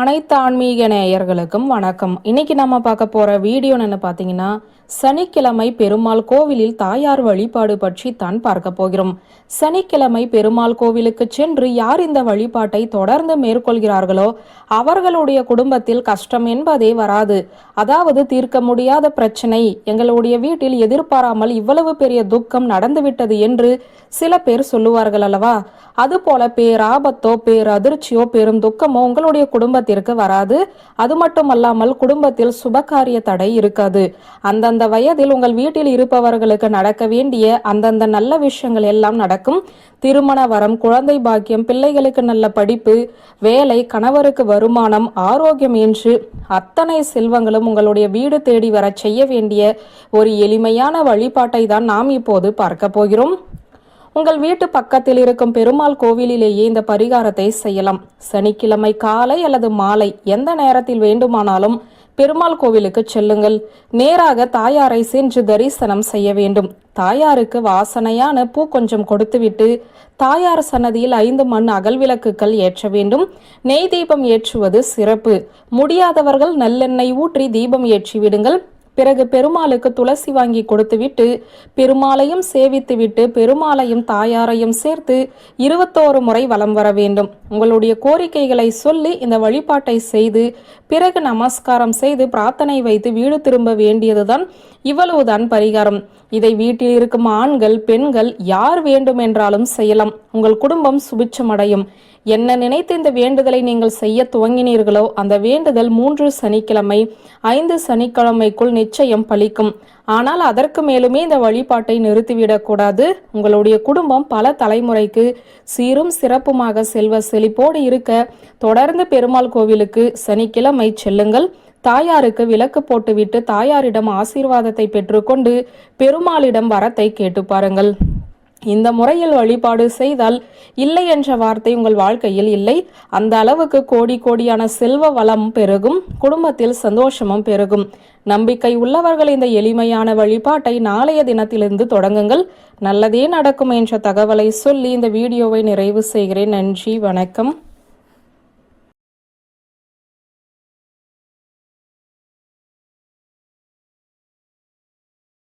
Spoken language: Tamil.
அனைத்து ஆன்மீக நேயர்களுக்கும் வணக்கம். இன்னைக்கு நம்ம பார்க்க போற வீடியோ என்ன பார்த்தீங்கன்னா சனிக்கிழமை பெருமாள் கோவிலில் தாயார் வழிபாடு பற்றி தான் பார்க்க போகிறோம். சனிக்கிழமை பெருமாள் கோவிலுக்கு சென்று யார் இந்த வழிபாட்டை தொடர்ந்து மேற்கொள்கிறார்களோ அவர்களுடைய குடும்பத்தில் கஷ்டம் என்பதே வராது. அதாவது தீர்க்க முடியாத பிரச்சனை எங்களுடைய வீட்டில் எதிர்பாராமல் இவ்வளவு பெரிய துக்கம் நடந்துவிட்டது என்று சில பேர் சொல்லுவார்கள் அல்லவா? அதுபோல பேராபத்தோ பேரதிர்ச்சியோ பெரும் துக்கமோ உங்களுடைய குடும்பத்திற்கு வராது. அது மட்டுமல்லாமல் குடும்பத்தில் சுபகாரிய தடை இருக்காது. அந்தந்த வயதில் உங்கள் வீட்டில் இருப்பவர்களுக்கு நடக்க வேண்டிய அந்தந்த நல்ல விஷயங்கள் எல்லாம் நடக்கும். திருமண வரம் குழந்தை பாக்கியம் பிள்ளைகளுக்கு நல்ல படிப்பு வேலை கணவருக்கு வருமானம் ஆரோக்கியம் என்று அத்தனை செல்வங்களும் உங்களுடைய வீடு தேடி வர செய்ய வேண்டிய ஒரு எளிமையான வழிபாட்டை தான் நாம் இப்போது பார்க்க போகிறோம். உங்கள் வீட்டு பக்கத்தில் இருக்கும் பெருமாள் கோவிலிலேயே இந்த பரிகாரத்தை செய்யலாம். சனிக்கிழமை காலை அல்லது மாலை எந்த நேரத்தில் வேண்டுமானாலும் பெருமாள் கோவிலுக்கு செல்லுங்கள். நேராக தாயாரை சென்று தரிசனம் செய்ய வேண்டும். தாயாருக்கு வாசனையான பூ கொஞ்சம் கொடுத்துவிட்டு தாயார் சன்னதியில் ஐந்து மண் அகல் விளக்குகள் ஏற்ற வேண்டும். நெய் தீபம் ஏற்றுவது சிறப்பு. முடியாதவர்கள் நல்லெண்ணெய் ஊற்றி தீபம் ஏற்றி விடுங்கள். பிறகு பெருமாளுக்கு துளசி வாங்கி கொடுத்துவிட்டு பெருமாளையும் சேவித்துவிட்டு பெருமாளையும் தாயாரையும் சேர்த்து இருபத்தோரு முறை வலம் வர வேண்டும். உங்களுடைய கோரிக்கைகளை சொல்லி இந்த வழிபாட்டை செய்து பிறகு நமஸ்காரம் செய்து பிரார்த்தனை வைத்து வீடு திரும்ப வேண்டியதுதான் இவ்வளவுதான் பரிகாரம். இதை வீட்டில் இருக்கும் ஆண்கள் பெண்கள் யார் வேண்டும் என்றாலும் செய்யலாம். உங்கள் குடும்பம் சுபிட்சமடையும். என்ன நினைத்து இந்த வேண்டுதலை நீங்கள் செய்ய துவங்கினீர்களோ அந்த வேண்டுதல் மூன்று சனிக்கிழமை ஐந்து சனிக்கிழமைக்குள் நிச்சயம் பலிக்கும். ஆனால் அதற்கு மேலுமே இந்த வழிபாட்டை நிறுத்திவிடக்கூடாது உங்களுடைய குடும்பம் பல தலைமுறைக்கு சீரும் சிறப்புமாக செல்வ செழிப்போடு இருக்க தொடர்ந்து பெருமாள் கோவிலுக்கு சனிக்கிழமை செல்லுங்கள். தாயாருக்கு விளக்கு போட்டுவிட்டு தாயாரிடம் ஆசீர்வாதத்தை பெற்றுக்கொண்டு பெருமாளிடம் வரத்தை கேட்டு பாருங்கள். இந்த முறையில் வழிபாடு செய்தால் இல்லை என்ற வார்த்தை உங்கள் வாழ்க்கையில் இல்லை. அந்த அளவுக்கு கோடி கோடியான செல்வ வளம் பெருகும் குடும்பத்தில் சந்தோஷமும் பெருகும். நம்பிக்கை உள்ளவர்கள் இந்த எளிமையான வழிபாட்டை நாளைய தினத்திலிருந்து தொடங்குங்கள். நல்லதே நடக்கும் என்ற தகவலை சொல்லி இந்த வீடியோவை நிறைவு செய்கிறேன். நன்றி வணக்கம்.